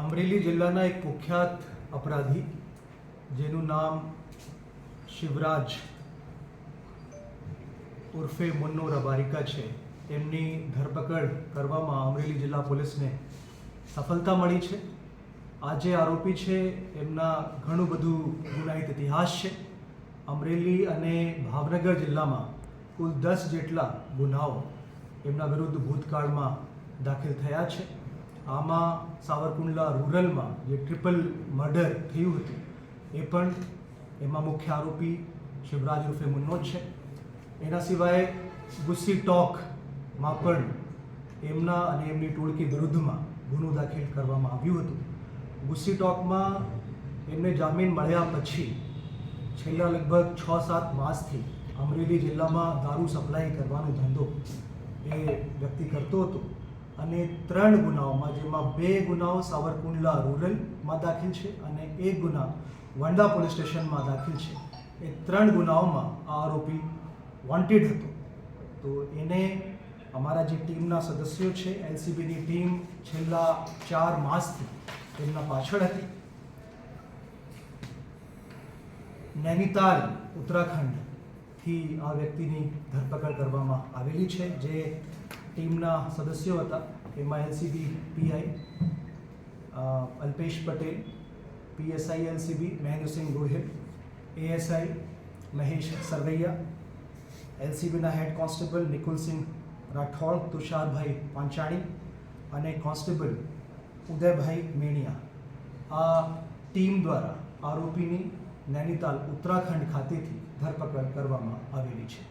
અમરેલી જિલ્લાના એક કુખ્યાત અપરાધી, જેનું નામ શિવરાજ ઉર્ફે મુન્નો રબારિકા છે. તેમની ધરપકડ કરવામાં અમરેલી જિલ્લા પોલીસને સફળતા મળી છે. આ જે આરોપી છે, એમના ઘણું બધું ગુનાહિત ઇતિહાસ છે. અમરેલી અને ભાવનગર જિલ્લામાં કુલ દસ જેટલા ગુનાઓ એમના વિરુદ્ધ ભૂતકાળમાં દાખલ થયા છે. આમાં સાવરકુંડલા રૂરલમાં જે ટ્રિપલ મર્ડર થયું હતું, એ પણ એમાં મુખ્ય આરોપી શિવરાજ રૂફે મુન્નો છે. એના સિવાય ગુસ્સી ટોકમાં પણ એમના અને એમની ટોળકી વિરુદ્ધમાં ગુનો દાખલ કરવામાં આવ્યું હતું. ગુસ્સી ટોકમાં એમને જામીન મળ્યા પછી છેલ્લા લગભગ છ સાત માસથી અમરેલી જિલ્લામાં દારૂ સપ્લાય કરવાનો ધંધો એ વ્યક્તિ કરતો હતો. અને ત્રણ ગુનાઓમાં, જેમાં બે ગુનાઓ સાવરકુંડલા રૂરલમાં દાખલ છે અને એક ગુના વંડા પોલીસ સ્ટેશનમાં દાખલ છે. એ ત્રણ ગુનાઓમાં આ આરોપી વોન્ટેડ હતો. તો એને અમારા જે ટીમના સદસ્યો છે, એલસીબીની ટીમ છેલ્લા ચાર માસથી તેમના પાછળ હતી. નૈનીતાલ, ઉત્તરાખંડથી આ વ્યક્તિની ધરપકડ કરવામાં આવેલી છે, જે ટીમના સદસ્યો હતા. એમાં LCB PI Alpesh Patel PSI LCB Mahendrasinh Gohil ASI Mahesh Sarvaiya એલસીબીના head constable Nikulsinh Rathod, Tusharbhai Panchani અને કોન્સ્ટેબલ ઉદયભાઈ મેણિયા. આ ટીમ દ્વારા આરોપીની નૈનીતાલ ઉત્તરાખંડ ખાતેથી ધરપકડ કરવામાં આવેલી છે.